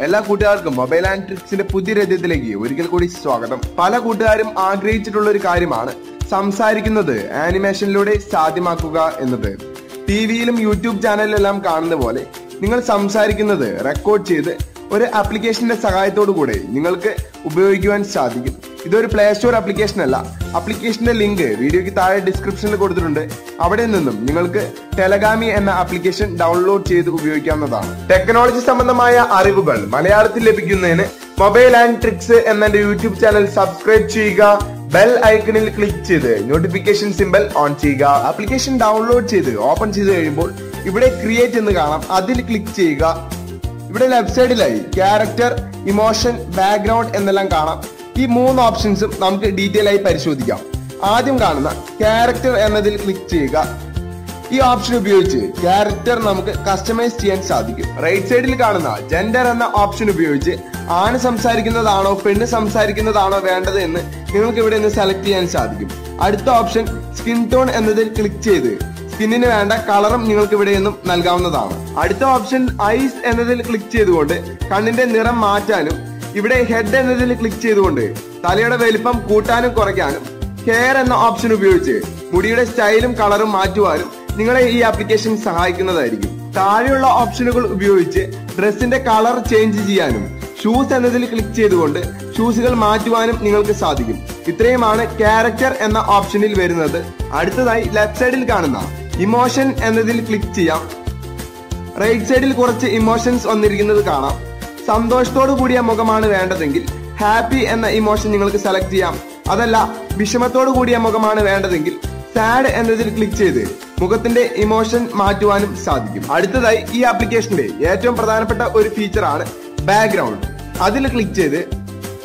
എല്ലാ കൂട്ടുകാർക്കും mobile and ട്രിക്സിന്റെ പുതിയ രചയത്തിലേക്ക് ഒരിക്കൽ കൂടി സ്വാഗതം. പല കൂട്ടുകാരും ആഗ്രഹിച്ചിട്ടുള്ള ഒരു കാര്യമാണ് സംസാരിക്കുന്നത് ആനിമേഷനിലൂടെ സാധ്യമാക്കുക എന്നത്. ടി വിയിലും യൂട്യൂബ് ചാനലിലെല്ലാം കാണുന്ന പോലെ നിങ്ങൾ സംസാരിക്കുന്നത് റെക്കോർഡ് ചെയ്ത് ഒരു ആപ്ലിക്കേഷന്റെ സഹായത്തോടു കൂടെ നിങ്ങൾക്ക് ഉപയോഗിക്കുവാൻ സാധിക്കും. ഇതൊരു പ്ലേ സ്റ്റോർ ആപ്ലിക്കേഷൻ അല്ല. ആപ്ലിക്കേഷന്റെ ലിങ്ക് വീഡിയോയ്ക്ക് താഴെ ഡിസ്ക്രിപ്ഷനിൽ കൊടുത്തിട്ടുണ്ട്. അവിടെ നിന്നും നിങ്ങൾക്ക് ടെലഗാമി എന്ന ആപ്ലിക്കേഷൻ ഡൗൺലോഡ് ചെയ്ത് ഉപയോഗിക്കാവുന്നതാണ്. ടെക്നോളജി സംബന്ധമായ അറിവുകൾ മലയാളത്തിൽ ലഭിക്കുന്നതിന് മൊബൈൽ ആൻഡ് ട്രിക്സ് എന്ന യൂട്യൂബ് ചാനൽ സബ്സ്ക്രൈബ് ചെയ്യുക. ബെൽ ഐക്കണിൽ ക്ലിക്ക് ചെയ്ത് നോട്ടിഫിക്കേഷൻ സിമ്പൽ ഓൺ ചെയ്യുക. ആപ്ലിക്കേഷൻ ഡൗൺലോഡ് ചെയ്ത് ഓപ്പൺ ചെയ്ത് കഴിയുമ്പോൾ ഇവിടെ ക്രിയേറ്റ് എന്ന് കാണാം. അതിൽ ക്ലിക്ക് ചെയ്യുക. ഇവിടെ ലെഫ്റ്റ് സൈഡിലായി ക്യാരക്ടർ ഇമോഷൻ ബാക്ക്ഗ്രൗണ്ട് എന്നെല്ലാം കാണാം. ഈ മൂന്ന് ഓപ്ഷൻസും നമുക്ക് ഡീറ്റെയിൽ ആയി പരിശോധിക്കാം. ആദ്യം കാണുന്ന ക്യാരക്ടർ എന്നതിൽ ക്ലിക്ക് ചെയ്യുക. ഈ ഓപ്ഷൻ ഉപയോഗിച്ച് ക്യാരക്ടർ നമുക്ക് കസ്റ്റമൈസ് ചെയ്യാൻ സാധിക്കും. റൈറ്റ് സൈഡിൽ കാണുന്ന ജെൻഡർ എന്ന ഓപ്ഷൻ ഉപയോഗിച്ച് ആണ് സംസാരിക്കുന്നതാണോ പെണ്ണ് സംസാരിക്കുന്നതാണോ വേണ്ടത് എന്ന് നിങ്ങൾക്ക് ഇവിടെ നിന്ന് സെലക്ട് ചെയ്യാൻ സാധിക്കും. അടുത്ത ഓപ്ഷൻ സ്കിൻ ടോൺ എന്നതിൽ ക്ലിക്ക് ചെയ്ത് സ്കിന്നിന് വേണ്ട കളറും നിങ്ങൾക്ക് ഇവിടെ നിന്നും നൽകാവുന്നതാണ്. അടുത്ത ഓപ്ഷൻ ഐസ് എന്നതിൽ ക്ലിക്ക് ചെയ്തുകൊണ്ട് കണ്ണിന്റെ നിറം മാറ്റാനും ഇവിടെ ഹെഡ് എന്നതിൽ ക്ലിക്ക് ചെയ്തുകൊണ്ട് തലയുടെ വലിപ്പം കൂട്ടാനും കുറയ്ക്കാനും ഹെയർ എന്ന ഓപ്ഷൻ ഉപയോഗിച്ച് മുടിയുടെ സ്റ്റൈലും കളറും മാറ്റുവാനും നിങ്ങളെ ഈ ആപ്ലിക്കേഷൻ സഹായിക്കുന്നതായിരിക്കും. താഴെയുള്ള ഓപ്ഷനുകൾ ഉപയോഗിച്ച് ഡ്രസ്സിന്റെ കളർ ചേഞ്ച് ചെയ്യാനും ഷൂസ് എന്നതിൽ ക്ലിക്ക് ചെയ്തുകൊണ്ട് ഷൂസുകൾ മാറ്റുവാനും നിങ്ങൾക്ക് സാധിക്കും. ഇത്രയുമാണ് ക്യാരക്ടർ എന്ന ഓപ്ഷനിൽ വരുന്നത്. അടുത്തതായി ലെഫ്റ്റ് സൈഡിൽ കാണുന്ന ഇമോഷൻ എന്നതിൽ ക്ലിക്ക് ചെയ്യാം. റൈറ്റ് സൈഡിൽ കുറച്ച് ഇമോഷൻസ് വന്നിരിക്കുന്നത് കാണാം. സന്തോഷത്തോടു കൂടിയ മുഖമാണ് വേണ്ടതെങ്കിൽ ഹാപ്പി എന്ന ഇമോഷൻ നിങ്ങൾക്ക് സെലക്ട് ചെയ്യാം. അതല്ല വിഷമത്തോടു കൂടിയ മുഖമാണ് വേണ്ടതെങ്കിൽ സാഡ് എന്നതിൽ ക്ലിക്ക് ചെയ്ത് മുഖത്തിന്റെ ഇമോഷൻ മാറ്റുവാനും സാധിക്കും. അടുത്തതായി ഈ ആപ്ലിക്കേഷന്റെ ഏറ്റവും പ്രധാനപ്പെട്ട ഒരു ഫീച്ചറാണ് ബാക്ക്ഗ്രൗണ്ട്. അതിൽ ക്ലിക്ക് ചെയ്ത്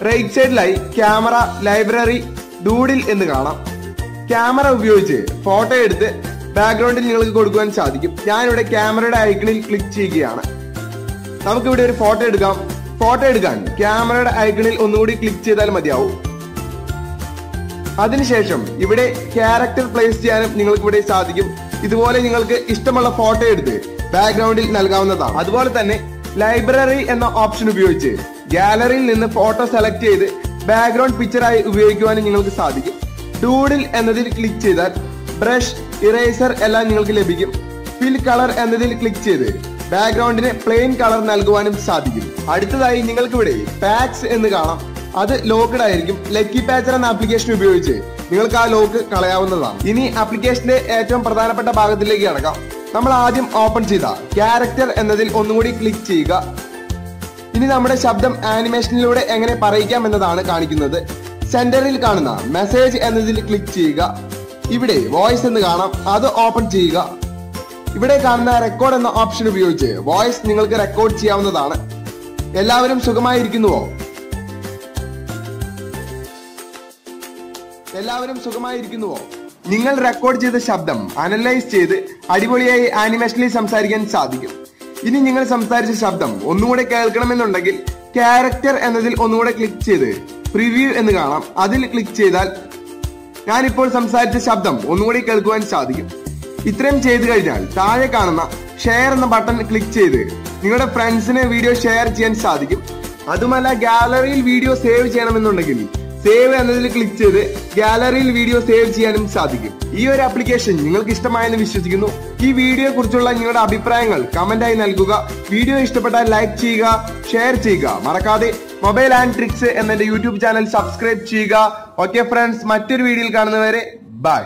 റൈറ്റ് സൈഡിലായി ക്യാമറ ലൈബ്രറി ഡൂഡിൽ എന്ന് കാണാം. ക്യാമറ ഉപയോഗിച്ച് ഫോട്ടോ എടുത്ത് ബാക്ക്ഗ്രൗണ്ടിൽ നിങ്ങൾക്ക് കൊടുക്കുവാൻ സാധിക്കും. ഞാനിവിടെ ക്യാമറയുടെ ഐക്കണിൽ ക്ലിക്ക് ചെയ്യുകയാണ്. നമുക്കിവിടെ ഒരു ഫോട്ടോ എടുക്കാം. ഫോട്ടോ എടുക്കാൻ ക്യാമറയുടെ ഐക്കണിൽ ഒന്നുകൂടി ക്ലിക്ക് ചെയ്താൽ മതിയാവും. അതിനുശേഷം ഇവിടെ ക്യാരക്ടർ പ്ലേസ് ചെയ്യാനും നിങ്ങൾക്ക് ഇവിടെ സാധിക്കും. ഇതുപോലെ നിങ്ങൾക്ക് ഇഷ്ടമുള്ള ഫോട്ടോ എടുത്ത് ബാക്ക്ഗ്രൗണ്ടിൽ നൽകാവുന്നതാണ്. അതുപോലെ തന്നെ ലൈബ്രറി എന്ന ഓപ്ഷൻ ഉപയോഗിച്ച് ഗാലറിയിൽ നിന്ന് ഫോട്ടോ സെലക്ട് ചെയ്ത് ബാക്ക്ഗ്രൗണ്ട് പിക്ചറായി ഉപയോഗിക്കുവാനും നിങ്ങൾക്ക് സാധിക്കും. ഡൂഡിൽ എന്നതിൽ ക്ലിക്ക് ചെയ്താൽ ബ്രഷ് ഇറേസർ എല്ലാം നിങ്ങൾക്ക് ലഭിക്കും. ഫിൽ കളർ എന്നതിൽ ക്ലിക്ക് ചെയ്ത് ബാക്ക്ഗ്രൗണ്ടിന് പ്ലെയിൻ കളർ നൽകുവാനും സാധിക്കും. അടുത്തതായി നിങ്ങൾക്കിവിടെ പാക്സ് എന്ന് കാണാം. അത് ലോക്ക്ഡ് ആയിരിക്കും. ലക്കി പാച്ചർ എന്ന ആപ്ലിക്കേഷൻ ഉപയോഗിച്ച് നിങ്ങൾക്ക് ആ ലോക്ക് കളയാവുന്നതാണ്. ഇനി ആപ്ലിക്കേഷന്റെ ഏറ്റവും പ്രധാനപ്പെട്ട ഭാഗത്തിലേക്ക് കടക്കാം. നമ്മൾ ആദ്യം ഓപ്പൺ ചെയ്ത ക്യാരക്ടർ എന്നതിൽ ഒന്നുകൂടി ക്ലിക്ക് ചെയ്യുക. ഇനി നമ്മുടെ ശബ്ദം ആനിമേഷനിലൂടെ എങ്ങനെ പറയിക്കാം എന്നതാണ് കാണിക്കുന്നത്. സെന്ററിൽ കാണുന്ന മെസ്സേജ് എന്നതിൽ ക്ലിക്ക് ചെയ്യുക. ഇവിടെ വോയിസ് എന്ന് കാണാം. അത് ഓപ്പൺ ചെയ്യുക. ഇവിടെ കാണുന്ന റെക്കോർഡ് എന്ന ഓപ്ഷൻ ഉപയോഗിച്ച് വോയിസ് നിങ്ങൾക്ക് റെക്കോർഡ് ചെയ്യാവുന്നതാണ്. എല്ലാവരും സുഖമായിരിക്കുന്നുവോ? എല്ലാവരും സുഖമായിരിക്കുന്നുവോ? നിങ്ങൾ റെക്കോർഡ് ചെയ്ത ശബ്ദം അനലൈസ് ചെയ്ത് അടിപൊളിയായി ആനിമേഷനിൽ സംസാരിക്കാൻ സാധിക്കും. ഇനി നിങ്ങൾ സംസാരിച്ച ശബ്ദം ഒന്നുകൂടെ കേൾക്കണമെന്നുണ്ടെങ്കിൽ ക്യാരക്ടർ എന്നതിൽ ഒന്നുകൂടെ ക്ലിക്ക് ചെയ്ത് പ്രിവ്യൂ എന്ന് കാണാം. അതിൽ ക്ലിക്ക് ചെയ്താൽ ഞാനിപ്പോൾ സംസാരിച്ച ശബ്ദം ഒന്നുകൂടി കേൾക്കുവാൻ സാധിക്കും. ഇത്രയും ചെയ്തു കഴിഞ്ഞാൽ താഴെ കാണുന്ന ഷെയർ എന്ന ബട്ടൺ ക്ലിക്ക് ചെയ്ത് നിങ്ങളുടെ ഫ്രണ്ട്സിന് വീഡിയോ ഷെയർ ചെയ്യാൻ സാധിക്കും. അതുമല്ല ഗാലറിയിൽ വീഡിയോ സേവ് ചെയ്യണമെന്നുണ്ടെങ്കിൽ സേവ് എന്നതിൽ ക്ലിക്ക് ചെയ്ത് ഗാലറിയിൽ വീഡിയോ സേവ് ചെയ്യാനും സാധിക്കും. ഈ ഒരു ആപ്ലിക്കേഷൻ നിങ്ങൾക്ക് ഇഷ്ടമായെന്ന് വിശ്വസിക്കുന്നു. ഈ വീഡിയോയെ കുറിച്ചുള്ള നിങ്ങളുടെ അഭിപ്രായങ്ങൾ കമന്റായി നൽകുക. വീഡിയോ ഇഷ്ടപ്പെട്ടാൽ ലൈക്ക് ചെയ്യുക ഷെയർ ചെയ്യുക. മറക്കാതെ മൊബൈൽ ആൻഡ് ട്രിക്സ് എന്നെ യൂട്യൂബ് ചാനൽ സബ്സ്ക്രൈബ് ചെയ്യുക. ഓക്കെ ഫ്രണ്ട്സ് മറ്റൊരു വീഡിയോയിൽ കാണുന്നവരെ ബൈ